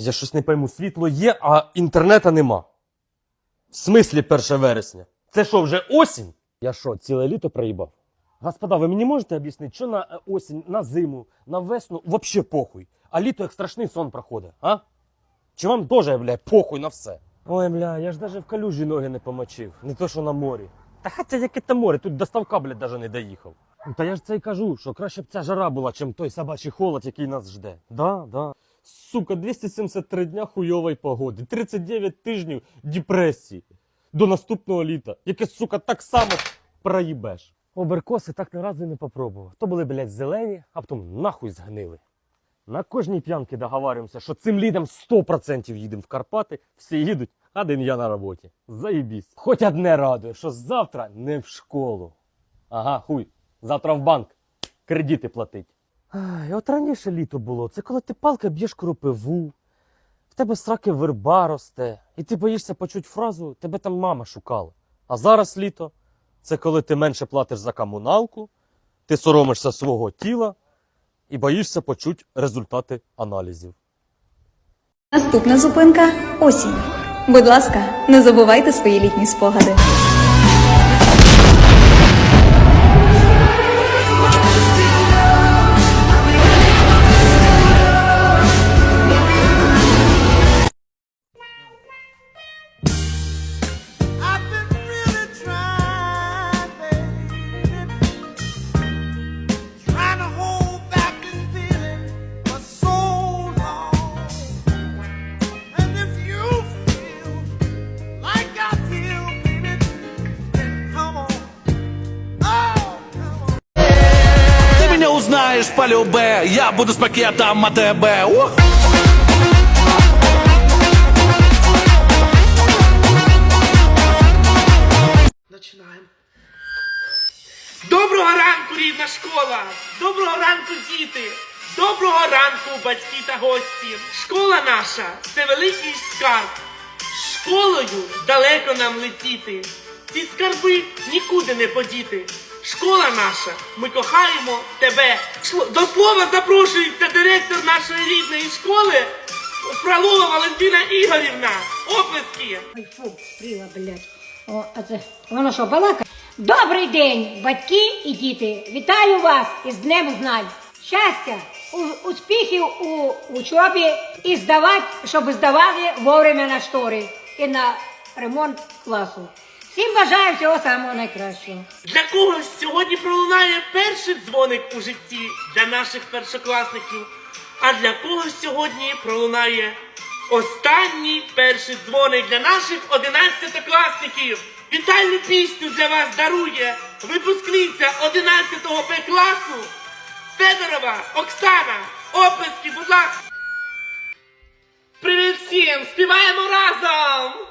Я щось не пойму, світло є, а інтернета нема. В смислі 1 вересня? Це що, вже осінь? Я що, ціле літо проїбав? Господа, ви мені можете об'яснити, що на е, осінь, на зиму, на весну вообще похуй, а літо як страшний сон проходить, а? Чи вам теж, бля, похуй на все? Ой, бля, я ж даже в калюжі ноги не помочив, не то що на морі. Та хоча яке там море, тут доставка, блядь, даже не доїхав. Ну, Та я ж це й кажу, що краще б ця жара була, чим той собачий холод, який нас жде. Да, да. Сука, 273 дня хуйової погоди, 39 тижнів депресії до наступного літа, яке, сука, так само проїбеш. Оберкоси так ні разу не попробував. То були, блядь, зелені, а потім нахуй згнили. На кожній п'янки договарюємося, що цим літом 100% їдемо в Карпати, всі їдуть, а один я на роботі. Заїбісь. Хоч одне радує, що завтра не в школу. Ага, хуй. Завтра в банк. Кредити платить. Ай, от раніше літо було. Це коли ти палка б'єш кропиву, в тебе сраки верба росте, і ти боїшся почути фразу тебе там мама шукала. А зараз літо це коли ти менше платиш за комуналку, ти соромишся свого тіла і боїшся почути результати аналізів. Наступна зупинка осінь. Будь ласка, не забувайте свої літні спогади. Меня узнаешь по любе, я буду с пакетом АТБ. Ух! Починаємо. Доброго ранку, рідна школа! Доброго ранку, діти! Доброго ранку, батьки та гості! Школа наша це великий скарб. Школою далеко нам летіти. Ці скарби нікуди не подіти. Школа наша, ми кохаємо тебе. До слова запрошується директор нашої рідної школи Фролова Валентина Ігорівна. Оплески! Ой, фу, прила, блядь. О, а це воно що, балака? Добрий день, батьки і діти. Вітаю вас із Днем Знань. Щастя, успіхів у учобі і здавати, щоб здавали вовремя на штори і на ремонт класу. Всім бажаю всього самого найкращого. Для когось сьогодні пролунає перший дзвоник у житті для наших першокласників, а для когось сьогодні пролунає останній перший дзвоник для наших одинадцятикласників. Вітальну пісню для вас дарує випускниця 11 Б класу Федорова Оксана. Оплески, будь ласка. Привіт всім! Співаємо разом!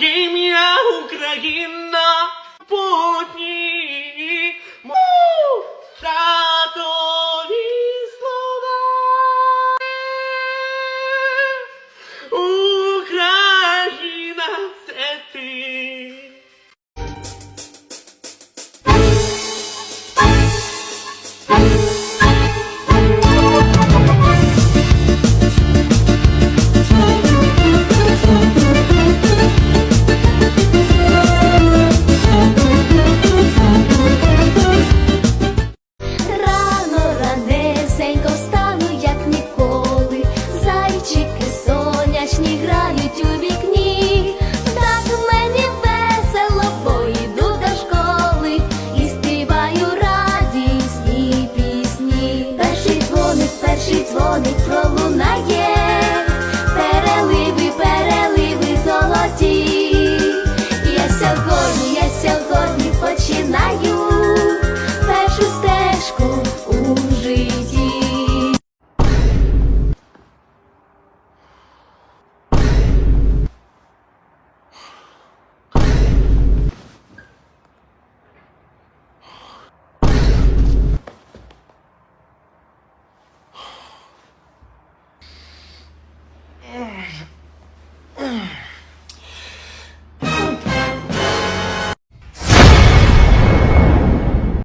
Ім'я Україна, полотні